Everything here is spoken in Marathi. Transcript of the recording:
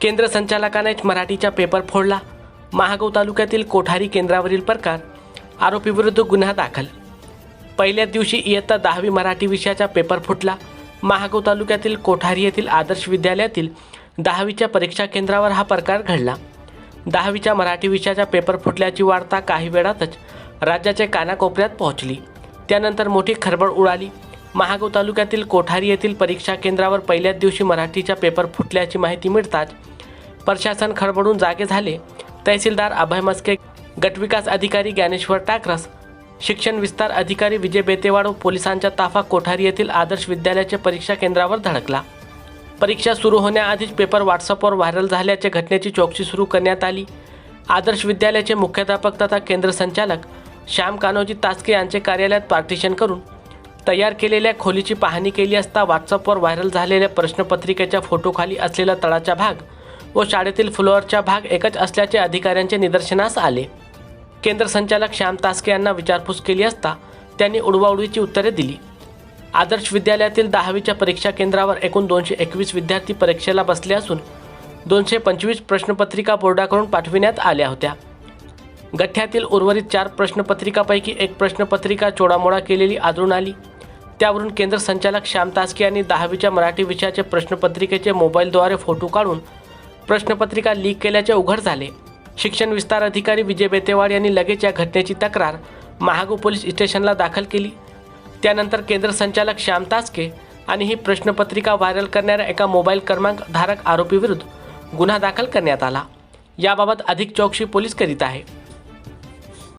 केंद्र संचालकानेच मराठीचा पेपर फोडला. महागाव तालुक्यातील कोठारी केंद्रावरील प्रकार आरोपीविरुद्ध गुन्हा दाखल. पहिल्या दिवशी इयत्ता दहावी मराठी विषयाचा पेपर फुटला. महागाव तालुक्यातील कोठारी येथील आदर्श विद्यालयातील दहावीच्या परीक्षा केंद्रावर हा प्रकार घडला. दहावीच्या मराठी विषयाचा पेपर फुटल्याची वार्ता काही वेळातच राज्याच्या कानाकोपऱ्यात पोहोचली. त्यानंतर मोठी खळबळ उडाली. महागाव तालुक्यातील कोठारी येथील परीक्षा केंद्रावर पहिल्याच दिवशी मराठीचा पेपर फुटल्याची माहिती मिळताच प्रशासन खडबडून जागे झाले. तहसीलदार अभय मस्के गटविकास अधिकारी ज्ञानेश्वर टाकरस शिक्षण विस्तार अधिकारी विजय बेतेवाड व पोलिसांचा ताफा कोठारी येथील आदर्श विद्यालयाच्या परीक्षा केंद्रावर धडकला. परीक्षा सुरू होण्याआधीच पेपर व्हॉट्सअपवर व्हायरल झाल्याच्या घटनेची चौकशी सुरू करण्यात आली. आदर्श विद्यालयाचे मुख्याध्यापक तथा केंद्र संचालक श्याम कान्होजी तास्के यांचे कार्यालयात पार्टिशन करून तयार केलेल्या खोलीची पाहणी केली असता व्हॉट्सअपवर व्हायरल झालेल्या प्रश्नपत्रिकेच्या फोटोखाली असलेला तळाचा भाग व शाळेतील फ्लोअरचा भाग एकच असल्याचे अधिकाऱ्यांचे निदर्शनास आले. केंद्र संचालक श्याम तास्के यांना विचारपूस केली असता त्यांनी उडवाउडवीची उत्तरे दिली. आदर्श विद्यालयातील दहावीच्या परीक्षा केंद्रावर एकूण दोनशे एकवीस विद्यार्थी परीक्षेला बसले असून दोनशे पंचवीस प्रश्नपत्रिका बोर्डाकडून पाठविण्यात आल्या होत्या. गठ्ठ्यातील उर्वरित चार प्रश्नपत्रिकापैकी एक प्रश्नपत्रिका चोडामोडा केलेली आढळून आली. त्यावरून केंद्र संचालक श्याम तासके यांनी दहावीच्या मराठी विषयाचे प्रश्नपत्रिकेचे मोबाईलद्वारे फोटो काढून प्रश्नपत्रिका लीक केल्याचे उघड झाले. शिक्षण विस्तार अधिकारी विजय बेतेवाड यांनी लगेच या घटनेची तक्रार महागो पोलीस स्टेशनला दाखल केली. त्यानंतर केंद्र संचालक श्याम तासके आणि ही प्रश्नपत्रिका व्हायरल करणाऱ्या एका मोबाईल क्रमांक धारक आरोपीविरुद्ध गुन्हा दाखल करण्यात आला. याबाबत अधिक चौकशी पोलीस करीत आहे.